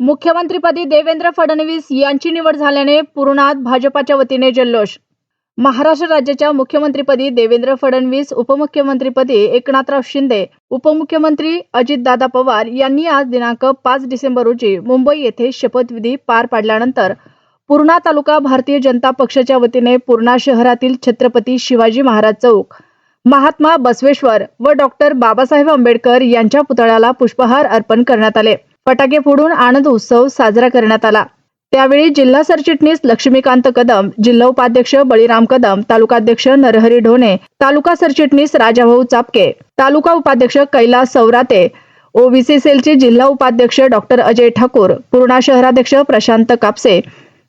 मुख्यमंत्रीपदी देवेंद्र फडणवीस यांची निवड झाल्याने पूर्णात भाजपाच्या वतीने जल्लोष महाराष्ट्र राज्याच्या मुख्यमंत्रीपदी देवेंद्र फडणवीस उपमुख्यमंत्रीपदी एकनाथराव शिंदे उपमुख्यमंत्री अजितदादा पवार यांनी आज दिनांक पाच डिसेंबर रोजी मुंबई येथे शपथविधी पार पाडल्यानंतर पूर्णा तालुका भारतीय जनता पक्षाच्या वतीने पूर्णा शहरातील छत्रपती शिवाजी महाराज चौक महात्मा बसवेश्वर व डॉक्टर बाबासाहेब आंबेडकर यांच्या पुतळ्याला पुष्पहार अर्पण करण्यात आले. फटाके फोडून आनंद उत्सव साजरा करण्यात आला. त्यावेळी जिल्हा सरचिटणीस लक्ष्मीकांत कदम जिल्हा उपाध्यक्ष बळीराम कदम तालुकाध्यक्ष नरहरी ढोणे तालुका सरचिटणीस राजाभाऊ चापके तालुका उपाध्यक्ष कैलास सौराते ओबीसी सेलचे जिल्हा उपाध्यक्ष डॉक्टर अजय ठाकूर पूर्णा शहराध्यक्ष प्रशांत कापसे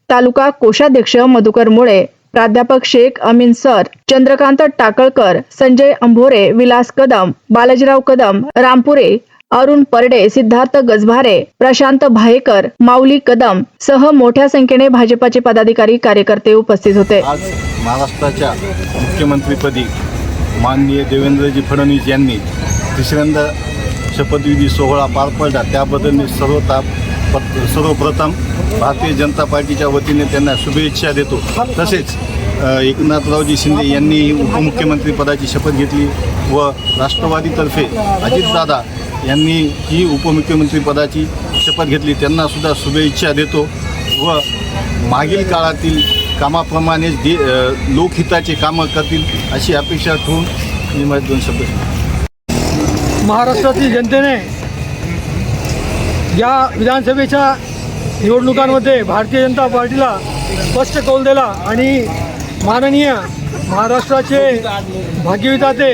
तालुका कोषाध्यक्ष मधुकर मुळे प्राध्यापक शेख अमीन सर चंद्रकांत टाकळकर संजय अंभोरे विलास कदम बालाजीराव कदम रामपुरे अरुण परडे सिद्धार्थ गजभारे प्रशांत भायेकर माऊली कदम सह मोठ्या संख्येने भाजपाचे पदाधिकारी कार्यकर्ते उपस्थित होते. आज महाराष्ट्राच्या मुख्यमंत्रीपदी माननीय देवेंद्रजी फडणवीस यांनी तिसऱ्यांदा शपथविधी सोहळा पार पडला. त्याबद्दल मी सर्वता सर्वप्रथम भारतीय जनता पार्टीच्या वतीने त्यांना शुभेच्छा देतो. तसेच एकनाथरावजी शिंदे यांनी उपमुख्यमंत्रीपदाची शपथ घेतली व राष्ट्रवादीतर्फे अजितदादा यांनी ही उपमुख्यमंत्रीपदाची शपथ घेतली. त्यांनासुद्धा शुभेच्छा देतो. व मागील काळातील कामाप्रमाणेच दे लोकहिताचे कामं करतील अशी अपेक्षा ठेवून मी माझे दोन शब्द महाराष्ट्रातील जनतेने या विधानसभेच्या निवडणुकांमध्ये भारतीय जनता पार्टीला स्पष्ट कौल दिला आणि माननीय महाराष्ट्राचे भाग्यविधाते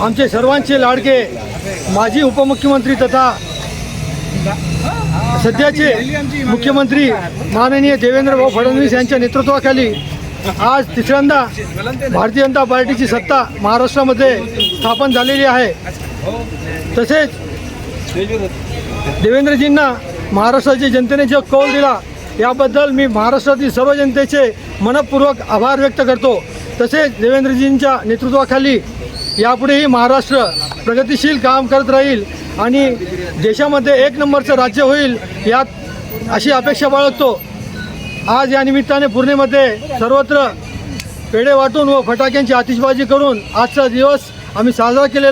आमचे सर्वांचे लाडके माजी उपमुख्यमंत्री तथा सध्याचे मुख्यमंत्री माननीय देवेंद्रभाऊ फडणवीस यांच्या नेतृत्वाखाली आज तिसऱ्यांदा भारतीय जनता पार्टीची सत्ता महाराष्ट्रामध्ये स्थापन झालेली आहे. तसेच देवेंद्रजींना महाराष्ट्राच्या जनतेने जो कौल दिला याबद्दल मी महाराष्ट्रातील सर्व जनतेचे मनपूर्वक आभार व्यक्त करतो. तसेच देवेंद्रजींच्या नेतृत्वाखाली यापुढेही महाराष्ट्र प्रगतिशील काम करत राहील आणि देशामध्ये एक नंबरचं राज्य होईल यात अशी अपेक्षा बाळगतो. आज या निमित्ताने पूर्णेमध्ये सर्वत्र पेढे वाटून व फटाक्यांची आतिषबाजी करून आजचा दिवस आम्ही साजरा केलेला